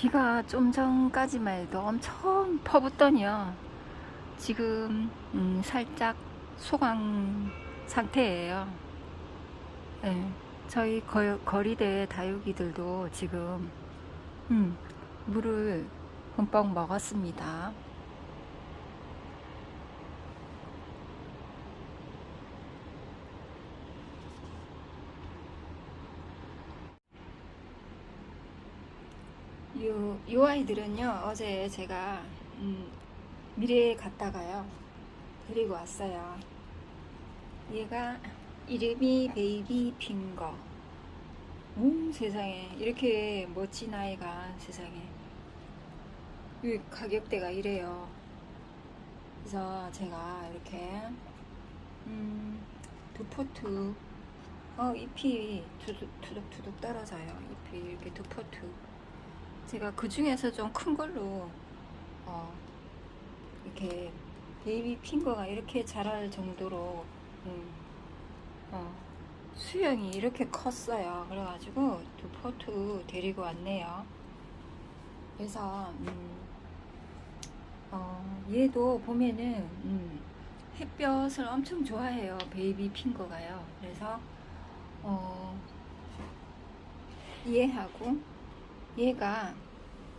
비가 좀 전까지만 해도 엄청 퍼붓더니요. 지금 음, 살짝 소강 상태예요. 예, 저희 거, 거리대 다육이들도 지금 음, 물을 흠뻑 먹었습니다. 요, 요 아이들은요, 어제 제가, 음, 미래에 갔다가요, 데리고 왔어요. 얘가 이름이 베이비 핑거. 오, 세상에. 이렇게 멋진 아이가 세상에. 이 가격대가 이래요. 그래서 제가 이렇게, 음, 두 포트, 어, 잎이 투둑, 투둑투둑 떨어져요. 잎이 이렇게 두 포트. 제가 그 중에서 좀 큰 걸로 어, 이렇게 베이비 핑거가 이렇게 자랄 정도로 음, 어, 수영이 이렇게 컸어요. 그래가지고 두 포트 데리고 왔네요. 그래서 음, 어, 얘도 보면은 음, 햇볕을 엄청 좋아해요. 베이비 핑거가요. 그래서 어, 얘하고 얘가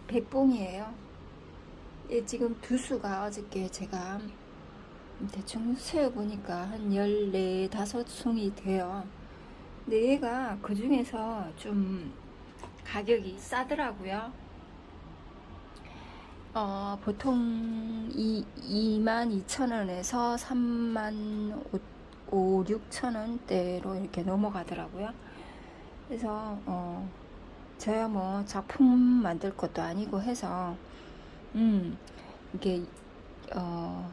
백봉이에요. 얘 지금 두 수가 어저께 제가 대충 세어보니까 한 14, 5송이 돼요. 근데 얘가 그 중에서 좀 가격이 싸더라고요. 어, 보통 2, 2만 2천 원에서 3만 5, 6천 원대로 이렇게 넘어가더라고요. 그래서, 어, 저야 뭐 작품 만들 것도 아니고 해서 음 이게 어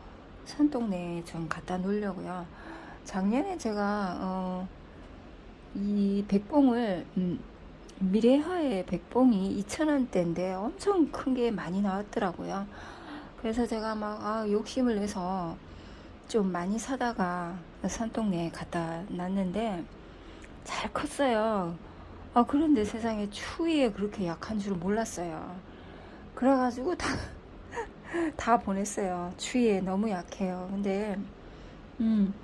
산동네에 좀 갖다 놓으려고요. 작년에 제가 어 이 백봉을 음, 미래하의 백봉이 2,000원대인데 엄청 큰 게 많이 나왔더라고요. 그래서 제가 막 아, 욕심을 내서 좀 많이 사다가 산동네에 갖다 놨는데 잘 컸어요. 아, 그런데 세상에 추위에 그렇게 약한 줄은 몰랐어요. 그래가지고 다, 다 보냈어요. 추위에 너무 약해요. 근데, 음,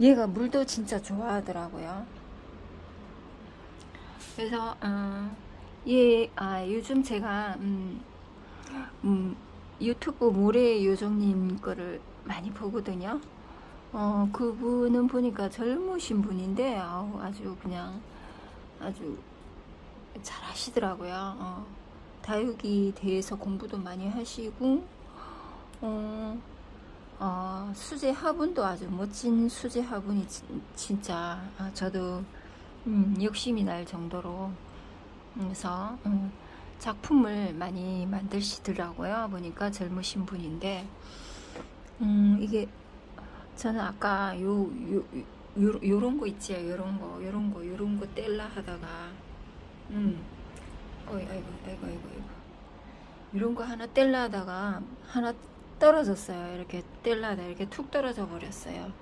얘가 물도 진짜 좋아하더라고요. 그래서, 어, 얘, 아, 요즘 제가, 음, 음, 유튜브 모래 요정님 거를 많이 보거든요. 어, 그분은 보니까 젊으신 분인데, 아우, 아주 그냥, 아주 잘 하시더라고요. 어, 다육이 대해서 공부도 많이 하시고, 어, 어, 수제 화분도 아주 멋진 수제 화분이 진- 진짜 아, 저도 음, 욕심이 날 정도로 그래서 음, 작품을 많이 만드시더라고요. 보니까 젊으신 분인데 음, 이게 저는 아까 요, 요, 요, 요런 거 있지요. 요런 거, 요런 거, 요런 거 뗄라 하다가, 음, 어이, 아이고, 아이고, 아이고, 아이고. 이런 거 하나 뗄라 하다가 하나 떨어졌어요. 이렇게 뗄라 하다 이렇게 툭 떨어져 버렸어요.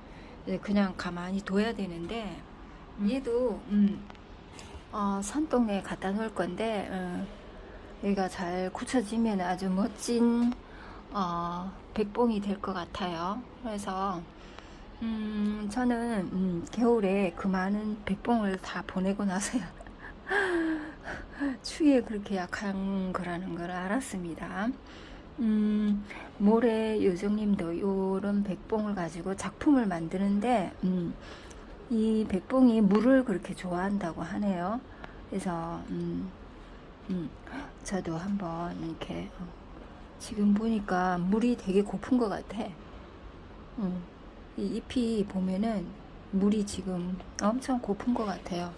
그냥 가만히 둬야 되는데, 얘도, 음, 어, 산동네에 갖다 놓을 건데, 어, 얘가 잘 굳혀지면 아주 멋진, 어, 백봉이 될 것 같아요. 그래서, 음, 저는 음, 겨울에 그 많은 백봉을 다 보내고 나서야 추위에 그렇게 약한 거라는 걸 알았습니다. 음, 모래 요정님도 요런 백봉을 가지고 작품을 만드는데 음, 이 백봉이 물을 그렇게 좋아한다고 하네요. 그래서 음, 음, 저도 한번 이렇게 어, 지금 보니까 물이 되게 고픈 것 같아. 음. 이 잎이 보면은 물이 지금 엄청 고픈 것 같아요.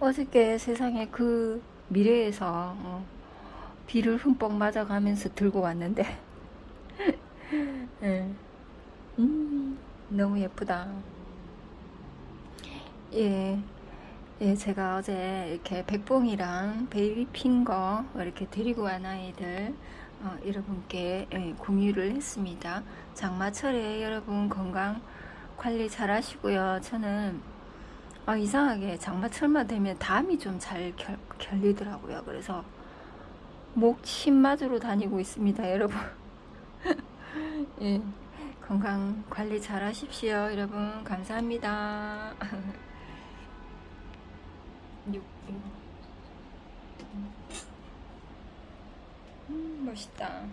어저께 세상에 그 미래에서 어, 비를 흠뻑 맞아가면서 들고 왔는데, 예. 음, 너무 예쁘다. 예, 예, 제가 어제 이렇게 백봉이랑 베이비 핑거 이렇게 데리고 온 아이들 어, 여러분께 예, 공유를 했습니다. 장마철에 여러분 건강 관리 잘 하시고요. 저는 아, 이상하게 장마철만 되면 담이 좀 잘 결리더라고요. 그래서 목침 맞으러 다니고 있습니다. 여러분. 예, 건강 관리 잘 하십시오. 여러분 감사합니다. 6, 6. 음, 멋있다.